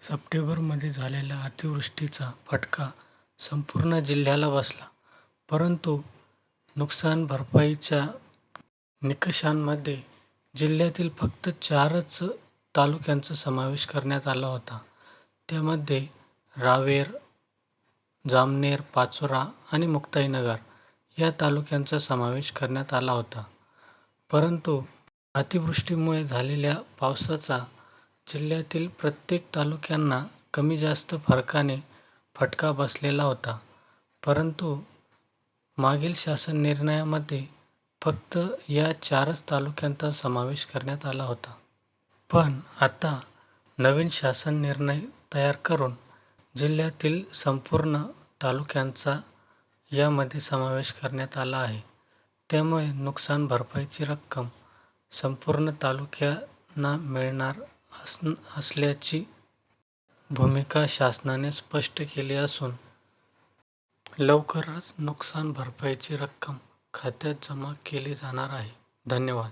सप्टेंबरमध्ये झालेल्या अतिवृष्टीचा फटका संपूर्ण जिल्ह्याला बसला परंतु नुकसान भरपाईच्या निकषांमध्ये जिल्ह्यातील फक्त चारच तालुक्यांचा समावेश करण्यात आला होता. त्यामध्ये रावेर जामनेर पाचोरा आणि मुक्ताईनगर या तालुक्यांचा समावेश करण्यात आला होता. परंतु अतिवृष्टीमुळे झालेल्या पावसाचा जिल्ह्यातील प्रत्येक तालुक्यांना कमी जास्त फरकाने फटका बसलेला होता. परंतु मागील शासन निर्णयामध्ये फक्त या चारच तालुक्यांचा समावेश करण्यात आला होता. पण आता नवीन शासन निर्णय तयार करून जिल्ह्यातील संपूर्ण तालुक्यांचा यामध्ये समावेश करण्यात आला आहे. त्यामुळे नुकसान भरपाईची रक्कम संपूर्ण तालुक्यांना मिळणार अस असल्याची भूमिका शासनाने स्पष्ट केली असून लवकरच नुकसान भरपाईची रक्कम खात्यात जमा केली जाणार आहे. धन्यवाद.